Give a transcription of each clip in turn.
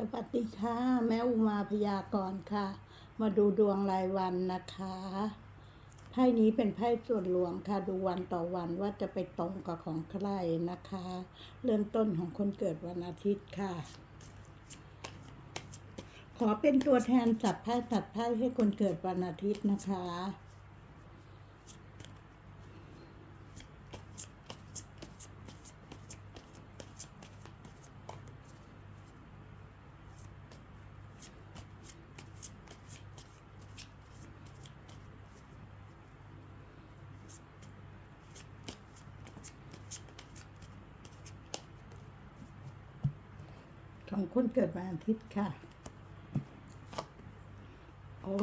สวัสดีค่ะ แม่อุมาพยากรณ์ค่ะ มาดูดวงรายวันนะคะไพ่นี้เป็นไพ่ส่วนรวมค่ะ ดูวันต่อวันว่าจะไปตรงกับของใครนะคะ เริ่มต้นของคนเกิดวันอาทิตย์ค่ะ ขอเป็นตัวแทนจับไพ่ตัดไพ่ให้คนเกิดวันอาทิตย์นะคะ ของคนเกิดวันอาทิตย์ค่ะ โอ้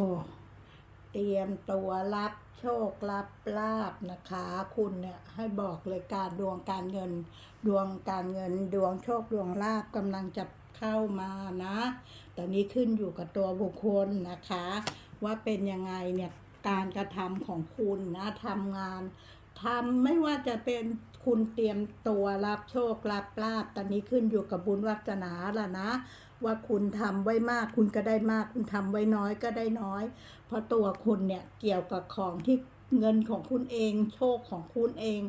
เตรียมตัวรับโชครับลาบนะคะ คุณเนี่ยให้บอกเลยการดวงการเงิน ดวงการเงินดวงโชคดวงลาบกำลังจะเข้ามานะแต่นี้ขึ้นอยู่กับตัวบุคคลนะคะ ว่าเป็นยังไงเนี่ยการกระทำของคุณนะทำงานทำไม่ว่าจะเป็น คุณเตรียมตัวรับโชครับลาบตอนนี้ขึ้นอยู่กับบุญวัฒนาละนะ ว่าคุณทำไว้มากคุณก็ได้มาก คุณทำไว้น้อยก็ได้น้อย เพราะตัวคุณเนี่ยเกี่ยวกับของที่เงินของคุณเอง โชคของคุณเอง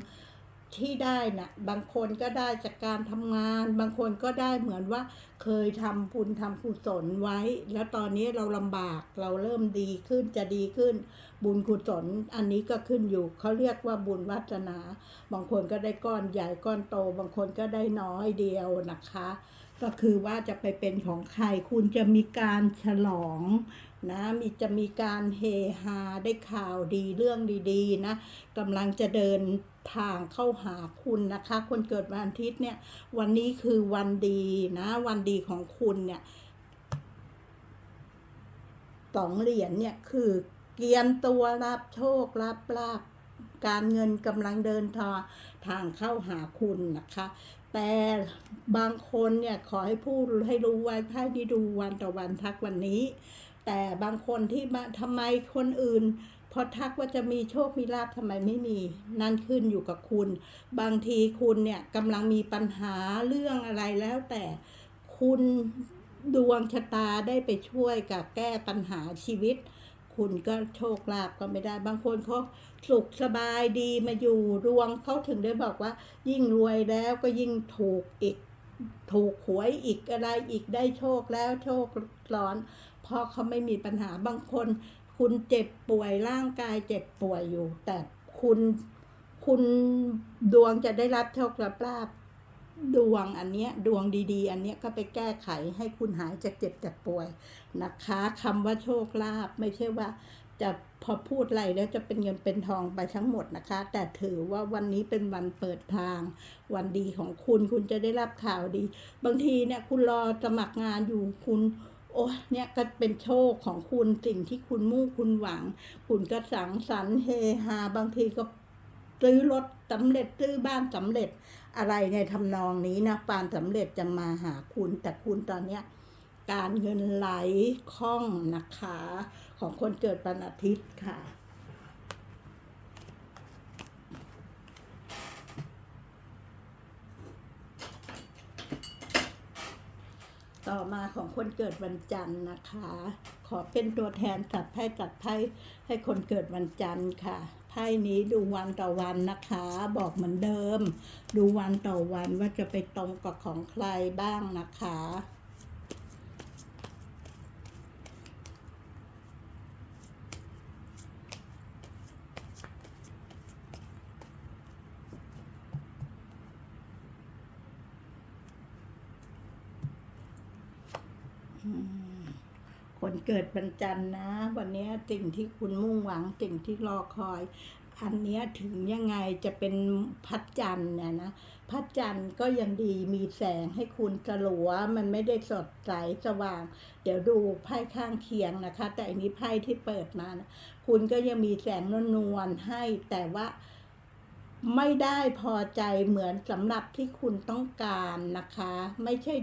ที่ได้น่ะบางคนก็ได้จากการทำงาน บางคนก็ได้เหมือนว่าเคยทำบุญทำกุศลไว้ แล้วตอนนี้เราลำบากเราเริ่มดีขึ้นจะดีขึ้น บุญกุศลอันนี้ก็ขึ้นอยู่เขาเรียกว่าบุญวัฒนา บางคนก็ได้ก้อนใหญ่ก้อนโต บางคนก็ได้น้อยเดียวนะคะ ก็คือว่าจะไปเป็นของใครคุณจะมีการฉลองนะมีจะมีการเฮฮาได้ข่าวดีเรื่องดีๆนะกำลังจะเดินทางเข้าหาคุณนะคะ คนเกิดวันอาทิตย์เนี่ยวันนี้คือวันดีนะวันดีของคุณเนี่ยสองเหรียญเนี่ยคือ เกียมตัวรับโชครับลาบการเงินกำลังเดินทางทางเข้าหาคุณนะคะ แต่บางคนเนี่ยขอให้พูดให้รู้ไว้ไพ่ที่ดูวันต่อวันทักวันนี้ แต่บางคนที่มาทำไมคนอื่นพอทักว่าจะมีโชคมีลาภทำไมไม่มี นั่นขึ้นอยู่กับคุณ บางทีคุณเนี่ยกำลังมีปัญหาเรื่องอะไรแล้วแต่คุณดวงชะตาได้ไปช่วยกับแก้ปัญหาชีวิต คุณก็โชคลาภก็ไม่ได้ บางคนเขาสุขสบายดีมาอยู่ดวงเขาถึงได้บอกว่า ยิ่งรวยแล้วก็ยิ่งถูกอีก ถูกหวยอีกอะไรอีกได้โชคแล้วโชคร้อน เพราะเขาไม่มีปัญหาบางคน คุณเจ็บป่วยร่างกายเจ็บป่วยอยู่ แต่คุณคุณดวงจะได้รับโชคลาภ ดวงอันเนี้ยดวงดีๆ อันเนี้ยก็ไปแก้ไขให้คุณหายจากเจ็บจากป่วยนะคะคำว่าโชคลาภไม่ใช่ว่าจะพอพูดอะไรแล้วจะเป็นเงินเป็นทองไปทั้งหมดนะคะ แต่ถือว่าวันนี้เป็นวันเปิดทาง วันดีของคุณคุณจะได้รับข่าวดี บางทีเนี่ยคุณรอสมัครงานอยู่คุณโอ้เนี่ยก็เป็นโชคของคุณสิ่งที่คุณมุ่งคุณหวัง คุณก็สังสรรค์เฮฮาบางทีก็ซื้อรถสำเร็จซื้อบ้านสำเร็จ อะไรในทำนองนี้นะปานสำเร็จจะมาหาคุณ แต่คุณตอนเนี้ยการเงินไหลคล่องนะคะ ของคนเกิดวันอาทิตย์ค่ะต่อมาของคนเกิดวันจันทร์นะคะ ขอเป็นตัวแทนจัดไพ่จัดไพ่ให้คนเกิดวันจันทร์ค่ะ ไพ่นี้ดูวันต่อวันนะคะ บอกเหมือนเดิม ดูวันต่อวันว่าจะไปตรงกับของใครบ้างนะคะอืม คนเกิดวันจันนะ วันนี้สิ่งที่คุณมุ่งหวังสิ่งที่รอคอย อันนี้ถึงยังไงจะเป็นพัดจันเนี่ยนะพัดจันก็ยังดีมีแสงให้คุณสลัวมันไม่ได้สดใสสว่าง เดี๋ยวดูไพ่ข้างเคียงนะคะ แต่อันนี้ไพ่ที่เปิดมานะคุณก็ยังมีแสงนวลๆให้แต่ว่าไม่ได้พอใจเหมือนสำหรับที่คุณต้องการนะคะ ไม่ใช่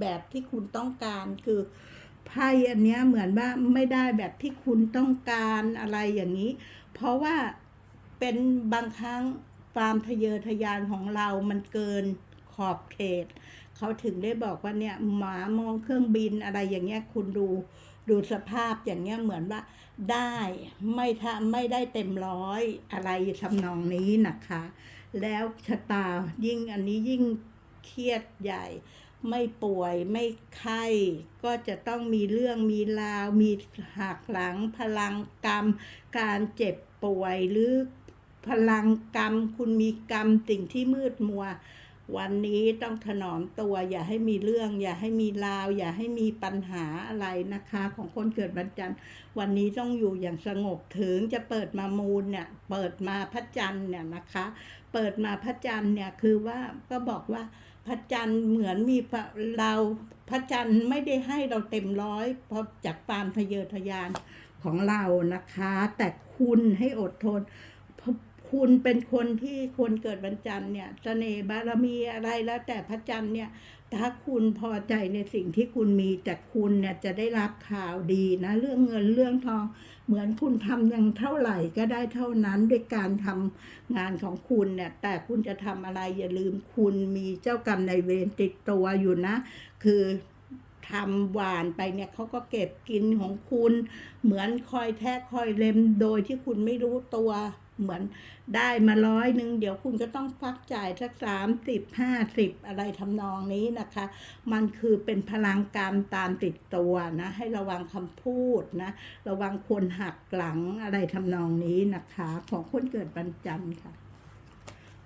แบบที่คุณต้องการคือ ไพ่อันเนี้ยเหมือนว่าไม่ได้แบบที่คุณต้องการอะไรอย่างนี้ เพราะว่าเป็นบางครั้งความทะเยอทะยานของเรามันเกินขอบเขต เขาถึงได้บอกว่าเนี่ยหมามองเครื่องบินอะไรอย่างเงี้ยคุณดูดูสภาพอย่างเงี้ยเหมือนว่าได้ไม่ทำไม่ได้เต็มร้อยอะไรทำนองนี้นะคะ แล้วชะตายิ่งอันนี้ยิ่งเครียดใหญ่ ไม่ป่วยไม่ไข้ ก็จะต้องมีเรื่องมีราว มีหักหลังพลังกรรม การเจ็บป่วยหรือพลังกรรม คุณมีกรรมสิ่งที่มืดมัว วันนี้ต้องถนอมตัว อย่าให้มีเรื่อง อย่าให้มีราว อย่าให้มีปัญหาอะไรนะคะ ของคนเกิดวันจันทร์ วันนี้ต้องอยู่อย่างสงบถึงจะเปิดมามูลเนี่ยเปิดมาพระจันทร์เนี่ยนะคะ เปิดมาพระจันทร์เนี่ยคือว่าก็บอกว่า พระจันทร์เหมือนมีเราพระจันทร์ไม่ได้ให้เราเต็มร้อยเพราะจากความทะเยอทะยานของเรานะคะ แต่คุณให้อดทนคุณเป็นคนที่คนเกิดวันจันทร์เนี่ยเสน่ห์บารมีอะไรแล้วแต่พระจันทร์เนี่ย ถ้าคุณพอใจในสิ่งที่คุณมีแต่คุณเนี่ยจะได้รับข่าวดีนะ เรื่องเงินเรื่องทอง เหมือนคุณทำยังเท่าไหร่ก็ได้เท่านั้นด้วยการทำงานของคุณเนี่ยแต่คุณจะทำอะไรอย่าลืมคุณมีเจ้ากรรมในายเวรติดตัวอยู่นะ คือทำหวานไปเนี่ยเขาก็เก็บกินของคุณ เหมือนคอยแทะคอยเล็มโดยที่คุณไม่รู้ตัว เหมือนได้มาร้อยหนึ่งเดี๋ยวคุณก็ต้องฟักจ่ายสักสามสิบห้าสิบอะไรทำนองนี้นะคะ มันคือเป็นพลังกรรมตามติดตัวนะให้ระวังคำพูดนะ ระวังคนหักหลังอะไรทำนองนี้นะคะ ของคนเกิดวันจันทร์ค่ะ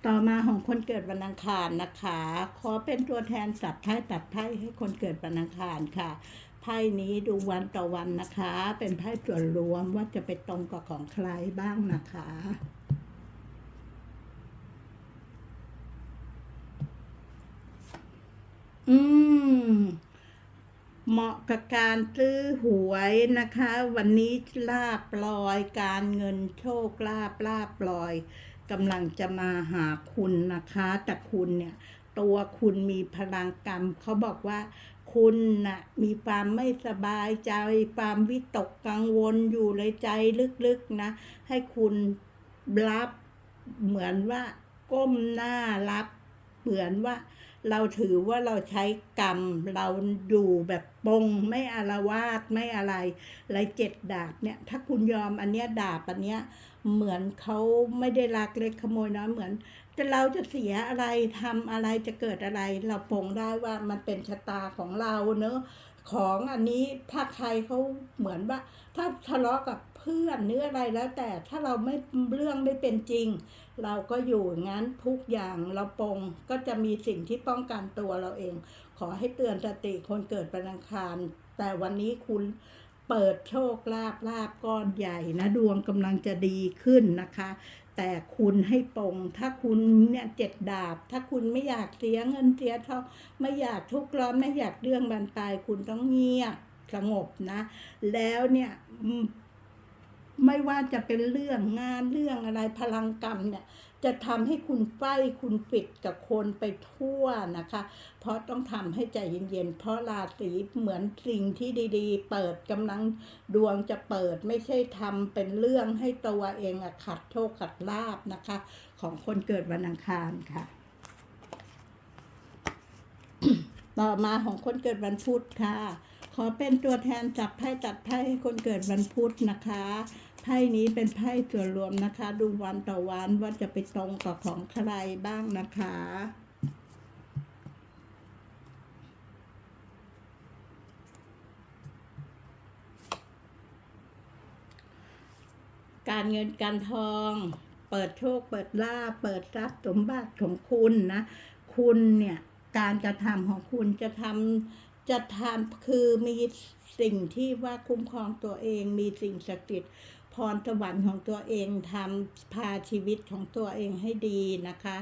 ต่อมาของคนเกิดวันอังคารนะคะ ขอเป็นตัวแทนสับไพ่ตัดไพ่ให้คนเกิดวันอังคารค่ะ ไพ่นี้ดูวันต่อวันนะคะ เป็นไพ่ส่วนรวมว่าจะไปตรงกับของใครบ้างนะคะ อืม เหมาะกับการซื้อหวยนะคะ วันนี้ลาบลอยการเงินโชคลาบลาบลอยกำลังจะมาหาคุณนะคะ แต่คุณเนี่ย ตัวคุณมีพลังกรรมเขาบอกว่า คุณน่ะมีความไม่สบายใจ ความวิตกกังวลอยู่ในใจลึกๆนะ ให้คุณรับเหมือนว่าก้มหน้ารับเหมือนว่าเราถือว่าเราใช้กรรมเราอยู่แบบปงไม่อารวาสไม่อะไรไรเจ็ดดาบเนี่ย ถ้าคุณยอมอันเนี้ยดาบอันเนี้ยเหมือนเขาไม่ได้ลักเล็กขโมยน้อยเหมือน แต่เราจะเสียอะไรทำอะไรจะเกิดอะไร เราปลงได้ว่ามันเป็นชะตาของเราเนอะของอันนี้ถ้าใครเขาเหมือนว่า ถ้าทะเลาะกับเพื่อนเนื้ออะไรแล้ว แต่ถ้าเราไม่เรื่องไม่เป็นจริง เราก็อยู่งั้นทุกอย่างเราปงก็จะมีสิ่งที่ป้องกันตัวเราเอง ขอให้เตือนสติคนเกิดวันอังคาร แต่วันนี้คุณเปิดโชคลาภลาบก้อนใหญ่นะ ดวงกำลังจะดีขึ้นนะคะ แต่คุณให้ปงถ้าคุณเนี่ยเจ็ดดาบ ถ้าคุณไม่อยากเสียเงินเสียทองไม่อยากทุกข์ร้อนไม่อยากเรื่องบันปลาย คุณต้องเงียบสงบนะ แล้วเนี่ยไม่ว่าจะเป็นเรื่องงานเรื่องอะไรพลังกรรมเนี่ย จะทำให้คุณไฟคุณปิดกับคนไปทั่วนะคะ เพราะต้องทำให้ใจเย็นๆ เพราะราศีเหมือนสิ่งที่ดีๆ เปิดกำลังดวงจะเปิดไม่ใช่ทำเป็นเรื่องให้ตัวเองอะขัดโชคขัดลาบนะคะ ของคนเกิดวันอังคารค่ะ ต่อมาของคนเกิดวันพุธค่ะ ขอเป็นตัวแทนจับไพ่ตัดไพ่ให้คนเกิดวันพุธนะคะ พ่นี้เป็นไพ่ส่วนรวมนะคะ ดูวันต่อวันว่าจะไปตรงกับของใครบ้างนะคะการเงินการทอง เปิดโชค เปิดลาเปิดทรัพย์สมบัติของคุณนะ คุณเนี่ย การกระทำของคุณจะทำจะทำคือมีสิ่งที่ว่าคุ้มครองตัวเอง มีสิ่งศักดิ์สิทธิ์ รสวรรค์ของตัวเองทำพาชีวิตของตัวเองให้ดีนะคะ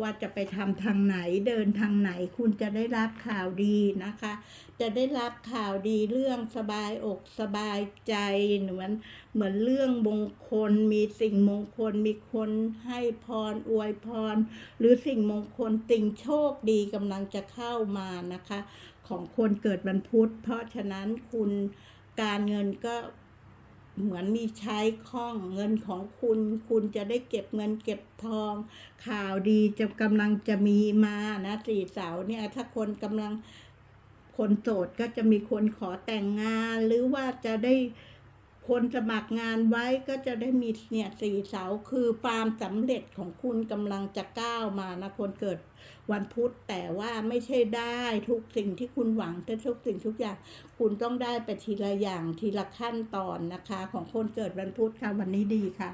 ว่าจะไปทำทางไหนเดินทางไหนคุณจะได้รับข่าวดีนะคะ จะได้รับข่าวดีเรื่องสบายอกสบายใจเหมือนเหมือนเรื่องมงคล มีสิ่งมงคลมีคนให้พรอวยพร หรือสิ่งมงคลสิ่งโชคดีกำลังจะเข้ามานะคะ ของคนเกิดวันพุธ เพราะฉะนั้นคุณการเงินก็ เหมือนมีใช้คล่องเงินของคุณ คุณจะได้เก็บเงินเก็บทอง ข่าวดีจะกำลังจะมีมานะสี่เสาวเนี่ยถ้าคนกำลังคนโสดก็จะมีคนขอแต่งงาน หรือว่าจะได้คนสมัครงานไว้ก็จะได้มีเนี่ยสี่เสาคือความสำเร็จของคุณกำลังจะก้าวมานะคนเกิด วันพุธแต่ว่าไม่ใช่ได้ทุกสิ่งที่คุณหวังทุกสิ่งทุกอย่าง คุณต้องได้ไปทีละอย่างทีละขั้นตอนนะคะ ของคนเกิดวันพุธค่ะวันนี้ดีค่ะ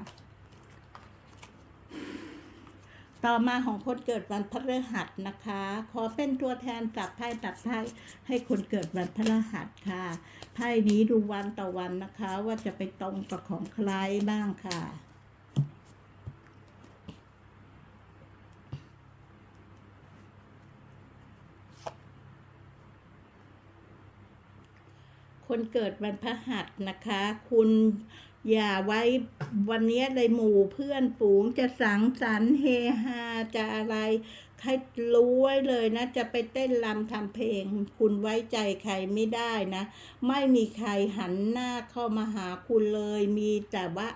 ต่อมาของคนเกิดวันพฤหัสนะคะ ขอเป็นตัวแทนจับไพ่ตัดไพ่ให้คนเกิดวันพฤหัสค่ะไพ่นี้ดูวันต่อวันนะคะ ว่าจะไปตรงกับของใครบ้างค่ะ คนเกิดวันพฤหัสนะคะ คุณอย่าไว้วันนี้เลยหมู่เพื่อนฝูงจะสังสรรค์เฮฮาจะอะไรให้รู้ไว้เลยนะ จะไปเต้นรำทำเพลง คุณไว้ใจใครไม่ได้นะ ไม่มีใครหันหน้าเข้ามาหาคุณเลยมีแต่ว่า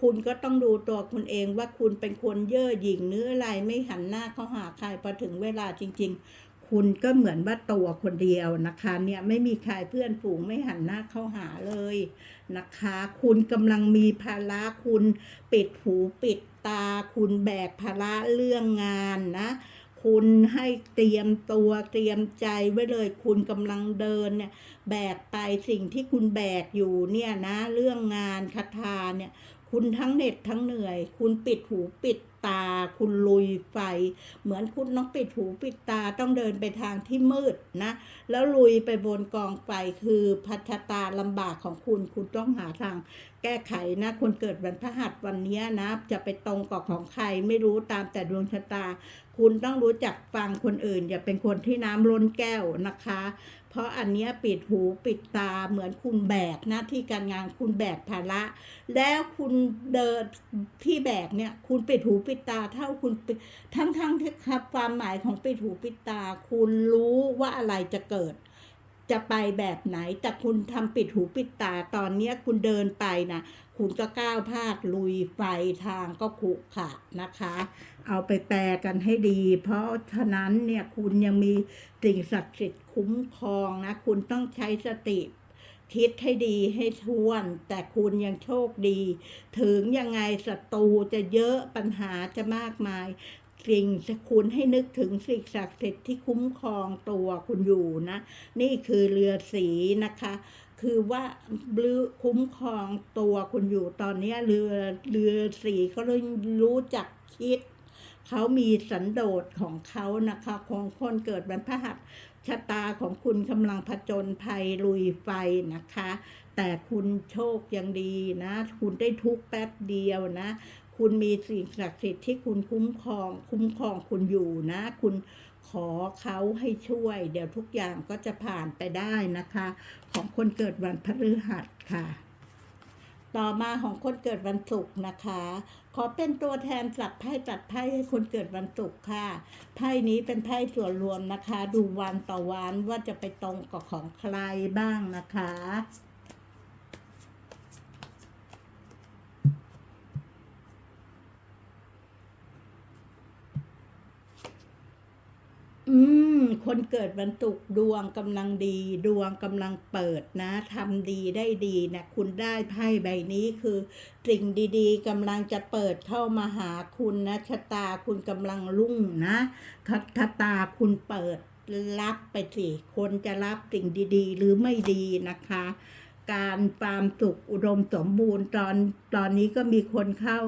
คุณก็ต้องดูตัวคุณเองว่าคุณเป็นคนเย่อหยิ่งเนื้ออะไรไม่หันหน้าเข้าหาใครพอถึงเวลาจริง ๆ คุณก็เหมือนว่าตัวคนเดียวนะคะเนี่ยไม่มีใครเพื่อนฝูงไม่หันหน้าเข้าหาเลยนะคะ คุณกำลังมีภาระคุณปิดหูปิดตา คุณแบกภาระเรื่องงานนะคุณให้เตรียมตัวเตรียมใจไว้เลย คุณกำลังเดินเนี่ยแบกไปสิ่งที่คุณแบกอยู่เนี่ยนะ เรื่องงานคาถาเนี่ย คุณทั้งเหน็ดทั้งเหนื่อย คุณปิดหูปิดตา คุณลุยไฟ เหมือนคุณต้องปิดหูปิดตาต้องเดินไปทางที่มืดนะ แล้วลุยไปบนกองไฟคือพัฒตาลำบากของคุณ คุณต้องหาทางแก้ไขนะคนเกิดวันพฤหัสวันเนี้ยนะ จะไปตรงกับของใครไม่รู้ตามแต่ดวงชะตา คุณต้องรู้จักฟังคนอื่น อย่าเป็นคนที่น้ำล้นแก้วนะคะ เพราะอันเนี้ยปิดหูปิดตาเหมือนคุณแบกหน้าที่การงานคุณแบกภาระ แล้วคุณเดินที่แบกเนี่ยคุณปิดหูปิดตาเท่าคุณทั้งทั้งๆที่ครับความหมายของปิดหูปิดตา คุณรู้ว่าอะไรจะเกิด จะไปแบบไหน แต่คุณทำปิดหูปิดตาตอนนี้คุณเดินไปนะคุณก็ก้าวพาดลุยไฟทางก็ขุขะนะคะ เอาไปแปลกันให้ดี เพราะฉะนั้นเนี่ยคุณยังมีสิ่งศักดิ์สิทธิ์คุ้มครองนะ คุณต้องใช้สติคิดให้ดีให้ทวน แต่คุณยังโชคดี ถึงยังไงศัตรูจะเยอะปัญหาจะมากมาย สิ่งที่คุณให้นึกถึงสิ่งศักดิ์สิทธิ์ที่คุ้มครองตัวคุณอยู่นะ นี่คือเรือสีนะคะ คือว่ารือคุ้มครองตัวคุณอยู่ตอนนี้เรือเรือสีเขาเลยรู้จักคิดเขามีสันโดษของเขานะคะของคนเกิดวันพฤหัสชะตาของคุณกำลังผจญภัยลุยไฟนะคะ แต่คุณโชคยังดีนะ คุณได้ทุกแป๊บเดียวนะ คุณมีสิ่งศักดิ์สิทธิ์ที่คุณคุ้มครอง คุ้มครองคุณอยู่นะ คุณขอเขาให้ช่วย เดี๋ยวทุกอย่างก็จะผ่านไปได้นะคะ ของคนเกิดวันพฤหัสค่ะ ต่อมาของคนเกิดวันศุกร์นะคะ ขอเป็นตัวแทนจับไพ่ตัดไพ่ให้คนเกิดวันศุกร์ค่ะไพ่นี้เป็นไพ่ส่วนรวมนะคะ ดูวันต่อวันว่าจะไปตรงกับของใครบ้างนะคะ อืม คนเกิดวันศุกร์ดวงกำลังดี ดวงกำลังเปิดนะทำดีได้ดีนะคุณได้ไพ่ใบนี้คือสิ่งดีๆกำลังจะเปิดเข้ามาหาคุณนะชะตาคุณกำลังรุ่งนะชะตาคุณเปิดรับไปสิคนจะรับสิ่งดีๆ หรือไม่ดีนะคะ การฟามสุขอุดมสมบูรณ์ตอนตอนนี้ก็มีคนเข้า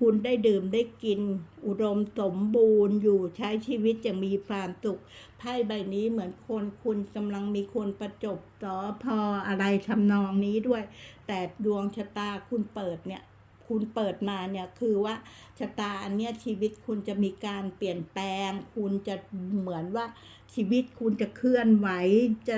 คุณได้ดื่มได้กิน อุดมสมบูรณ์อยู่ใช้ชีวิตอย่างมีความสุขไพ่ใบนี้เหมือนคนคุณกำลังมีคนประจบสอพออะไรทำนองนี้ด้วย แต่ดวงชะตาคุณเปิดเนี่ยคุณเปิดมาเนี่ยคือว่าชะตาอันเนี้ยชีวิตคุณจะมีการเปลี่ยนแปลง คุณจะเหมือนว่าชีวิตคุณจะเคลื่อนไหวจะ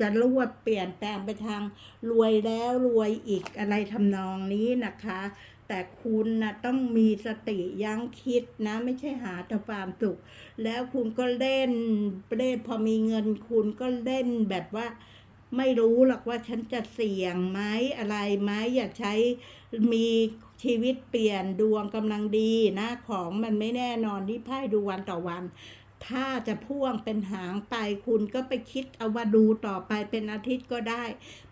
จะรวดเปลี่ยนแปลงไปทางรวยแล้วรวยอีกอะไรทำนองนี้นะคะ แต่คุณนะต้องมีสติยั้งคิดนะ ไม่ใช่หาแต่ความสุข แล้วคุณก็เล่นเล่นพอมีเงินคุณก็เล่นแบบว่า ไม่รู้หรอกว่าฉันจะเสี่ยงไหมอะไรไหมอย่าใช้มีชีวิตเปลี่ยนดวงกำลังดีนะ ของมันไม่แน่นอนที่ไพ่ดูวันต่อวัน ถ้าจะพ่วงเป็นหางไปคุณก็ไปคิดเอาว่าดูต่อไปเป็นอาทิตย์ก็ได้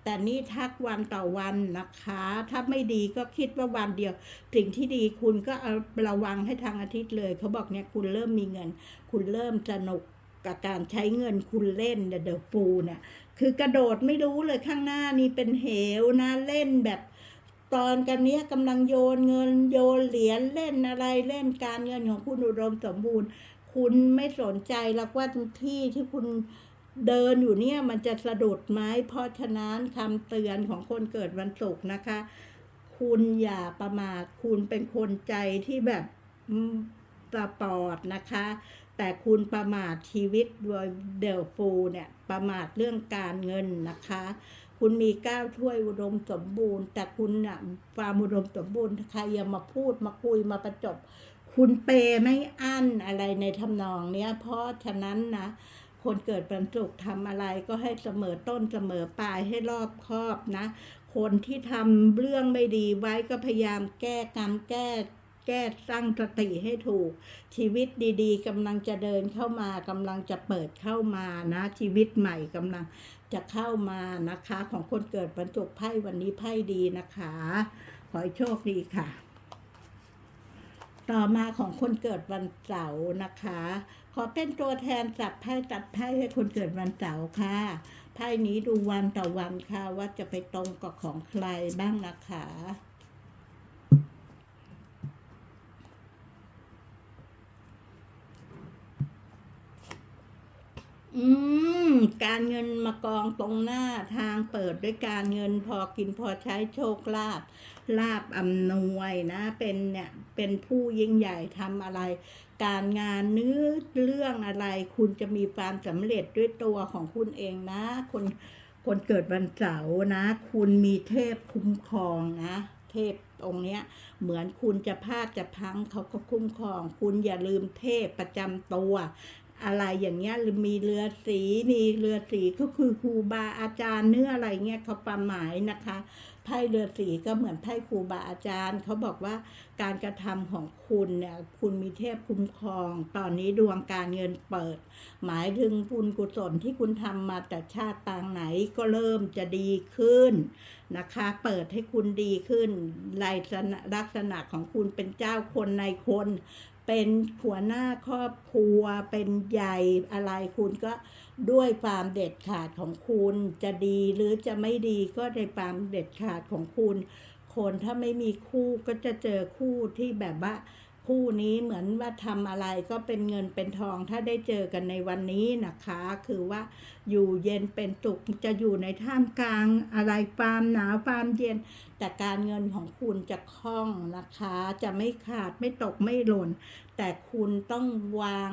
แต่นี่ทักวันต่อวันนะคะ ถ้าไม่ดีก็คิดว่าวันเดียว สิ่งที่ดีคุณก็เอาระวังให้ทางอาทิตย์เลย เขาบอกเนี่ยคุณเริ่มมีเงิน คุณเริ่มสนุกกับการใช้เงินคุณเล่นเดอะปูเนี่ยคือกระโดดไม่รู้เลยข้างหน้านี่เป็นเหวนะเล่นแบบตอนกันเนี้ยกำลังโยนเงินโยนเหรียญเล่นอะไรเล่นการเงินของคุณอุดมสมบูรณ์ คุณไม่สนใจหรอกว่าที่ที่คุณเดินอยู่เนี่ยมันจะสะดุดไหมเพราะฉะนั้นคำเตือนของคนเกิดวันศุกร์นะคะ คุณอย่าประมาทคุณเป็นคนใจที่แบบอืมสปอร์ตนะคะ แต่คุณประมาทชีวิตโดยเดลฟูเนี่ยประมาทเรื่องการเงินนะคะ คุณมีก้าวถ้วยอุดมสมบูรณ์ แต่คุณน่ะความอุดมสมบูรณ์ใครอย่ามาพูดมาคุยมาประจบ คุณเปย์ไม่อั้นอะไรในทำนองเนี้ย เพราะฉะนั้นนะ คนเกิดวันศุกร์ทำอะไรก็ให้เสมอต้นเสมอปลายให้รอบคอบนะ คนที่ทำเรื่องไม่ดีไว้ก็พยายามแก้กรรมแก้แก้ตั้งสติให้ถูก ชีวิตดีๆกำลังจะเดินเข้ามากำลังจะเปิดเข้ามานะ ชีวิตใหม่กำลังจะเข้ามานะคะ ของคนเกิดวันศุกร์ไพ่วันนี้ไพ่ดีนะคะ ขอให้โชคดีค่ะ ต่อมาของคนเกิดวันเสาร์นะคะ ขอเป็นตัวแทนจับไพ่ตัดไพ่ให้คนเกิดวันเสาร์ค่ะ ไพ่นี้ดูวันต่อวันค่ะว่าจะไปตรงกับของใครบ้างนะคะ อืม การเงินมากองตรงหน้าทางเปิดด้วยการเงินพอกินพอใช้โชคลาภลาบอำนวยนะ เป็นเนี่ยเป็นผู้ยิ่งใหญ่ทำอะไร การงานเนื้อเรื่องอะไร คุณจะมีความสำเร็จด้วยตัวของคุณเองนะ คนคนเกิดวันเสาร์นะ คุณมีเทพคุ้มครองนะ เทพองค์เนี้ย เหมือนคุณจะพลาดจะพังเขาก็คุ้มครอง คุณอย่าลืมเทพประจำตัว อะไรอย่างเงี้ยหรือมีเรือสีมีเรือสีก็คือครูบาอาจารย์เนื้ออะไรเงี้ยเขาประหมายนะคะไพ่เรือสีก็เหมือนไพ่ครูบาอาจารย์เขาบอกว่าการกระทำของคุณเนี่ยคุณมีเทพคุ้มครอง ตอนนี้ดวงการเงินเปิด หมายถึงบุญกุศลที่คุณทำมาแต่ชาติปางไหนก็เริ่มจะดีขึ้นนะคะ เปิดให้คุณดีขึ้นลักษณะลักษณะของคุณเป็นเจ้าคนในคน เป็นหัวหน้าครอบครัวเป็นใหญ่อะไรคุณก็ด้วยความเด็ดขาดของคุณจะดีหรือจะไม่ดีก็ในความเด็ดขาดของคุณ คนถ้าไม่มีคู่ก็จะเจอคู่ที่แบบว่า คู่นี้เหมือนว่าทำอะไรก็เป็นเงินเป็นทองถ้าได้เจอกันในวันนี้นะคะ คือว่าอยู่เย็นเป็นสุขจะอยู่ในท่ามกลางอะไรความหนาวความเย็น แต่การเงินของคุณจะคล่องนะคะ จะไม่ขาดไม่ตกไม่หล่น แต่คุณต้องวาง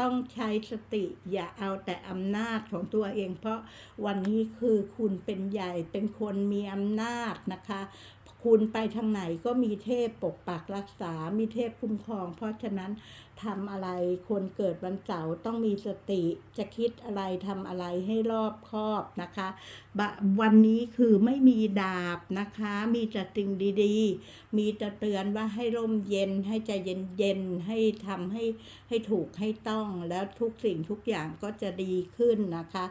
ต้องใช้สติอย่าเอาแต่อำนาจของตัวเอง เพราะวันนี้คือคุณเป็นใหญ่เป็นคนมีอำนาจนะคะ คุณไปทางไหนก็มีเทพปกปักรักษา มีเทพคุ้มครอง เพราะฉะนั้นทำอะไรคนเกิดวันเสาร์ต้องมีสติ จะคิดอะไรทำอะไรให้รอบคอบนะคะบวันนี้คือไม่มีดาบนะคะ มีแต่สิ่งดีๆ มีแต่เตือนว่าให้ร่มเย็น ให้ใจเย็นๆ ให้ทำให้ให้ถูกให้ต้องแล้วทุกสิ่งทุกอย่างก็จะดีขึ้นนะคะ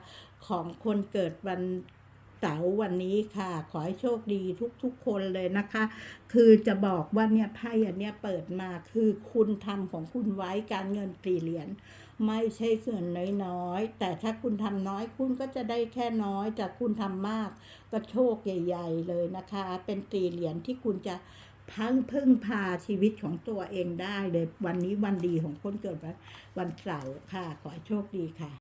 ของคนเกิดวัน เสาร์วันนี้ค่ะ ขอให้โชคดีทุกๆคนเลยนะคะ คือจะบอกว่าเนี่ยไพ่อันเนี้ยเปิดมาคือคุณทำของคุณไว้การเงินสี่เหรียญไม่ใช่เงินน้อยๆ แต่ถ้าคุณทำน้อยคุณก็จะได้แค่น้อยแต่คุณทำมากก็โชคใหญ่ ๆ เลยนะคะ เป็นสี่เหรียญที่คุณจะพังพึ่งพาชีวิตของตัวเองได้เลยวันนี้วันดีของคนเกิดวันวันเสาร์ค่ะ ขอให้โชคดีค่ะ